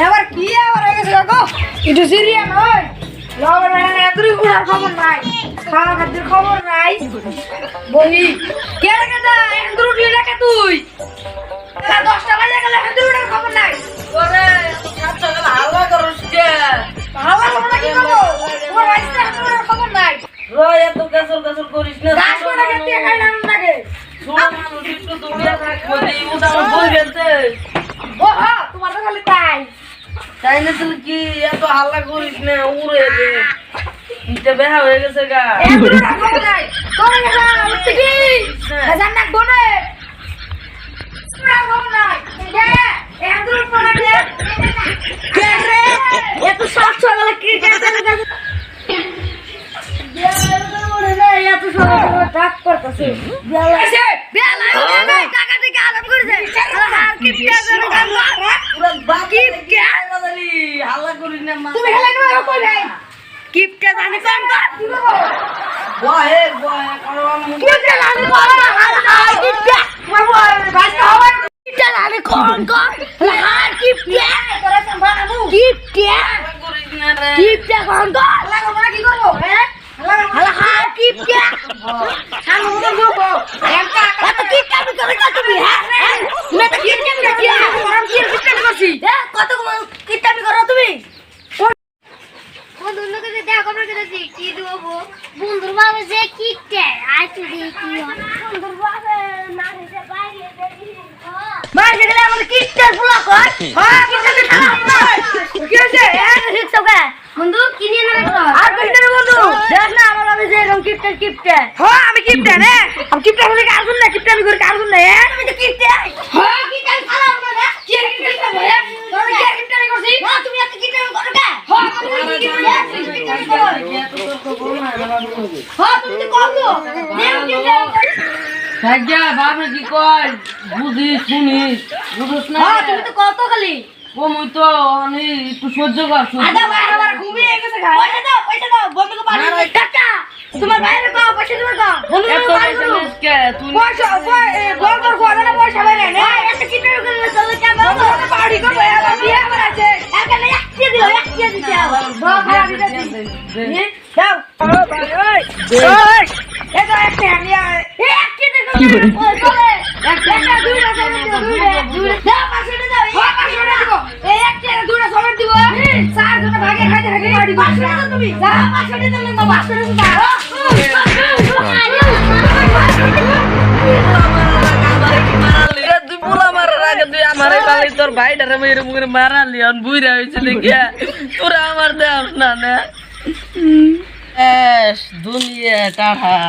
এবার কি আবার হয়ে গেছে দেখো? একটু সিরিয়াস নয় বেড়া এন্দুরি উড়ার খবর নাই। খাওয়া খাদ্যের খবর নাই। বলি কে রেখে দা এন্দুর উঠলি রেখে তুই? দশটা বাজে গেলে এন্দুর উঠার খবর নাই। ওরে হাল্লা করস কে? ভালো খবর কি করব? তোমার বাড়িতে এন্দুর উঠার খবর নাই। রয় এত গাছর গাছর করিস না। গাছ কোটা খেতে খাই না তাই। না তুই কি এত হাল্লা করিস না উড়ে দে ইতে বেহা হয়ে গেছে গা। এন্দুর উঠার খবর নাই। কোন গেলা উঠতে কি হাজার নাক বনে উঠার খবর নাই কে এন্দুর উঠবো না কে কে রে এত শখ সকালে কি কে চলে গেছে এত সকালে ডাক করতেছে বেলা বেলা টাকা থেকে আরাম করেছে আর কি পেঁয়াজের গান পুরা বাকি কি কে হাল্লা করিস না মা তুমি খেলা নেবে কই নাই কিপটা জানি কোন কর বহে বহে কারণ কিপটা জানি কোন হাল হাল কিপটা তোমার বল বাসা হবে কিপটা জানি কোন কর হাল কিপটা তোরা সম্ভাবনা কিপটা করিস না রে কিপটা কোন কর লাগো না কি করব হ্যাঁ হালা হাল কিপটা সামনে মতো যোগ একা এত কিপটা আমি করে কত তুমি হ্যাঁ তুমি তো কিপটা আমি কি আমি কি কিপটা করছি হ্যাঁ কত কিপটা আমি করো তুমি বন্ধুর লোকে যে করবে কি দেবো? বন্ধুর বাবা যে কিটে আয় তুই কি বন্ধুর বাবা বাইরে গেলে আমাদের কিপটার ফুলা কর হ্যাঁ কিপটা কি হ্যাঁ বন্ধু কি আর বন্ধু? দেখ না আমার আমি যে এরকম কিপটা কিপটা। হ্যাঁ আমি কিপটা রে। আমি কিপটা করে না কিপটা আমি করে কাজ না হ্যাঁ আমি তো কিপটা। হ্যাঁ কিপটা খারাপ না রে কি কিপটা করে তোর কি কিপটা করছি না তুমি এত কিপটা করো কে হ্যাঁ তুমি কিপটা হ্যাঁ বাপে কি কয় বুঝিস শুনিস বুঝিস না হ্যাঁ তুমি তো কত খালি ও মুই তো আমি একটু সহ্য কর আদা ভাই আমার ঘুমিয়ে গেছে গা পয়সা দাও পয়সা দাও বন্ধুকে পাঠিয়ে টাকা তোমার ভাইয়ের কো পয়সা বন্ধুকে দাও পয়সা তোর ভাইটারে মেরে মুখে মারালি বুইরা হয়েছে দেখিয়া তোরা আমার দেখ না দুনিয়া টাহা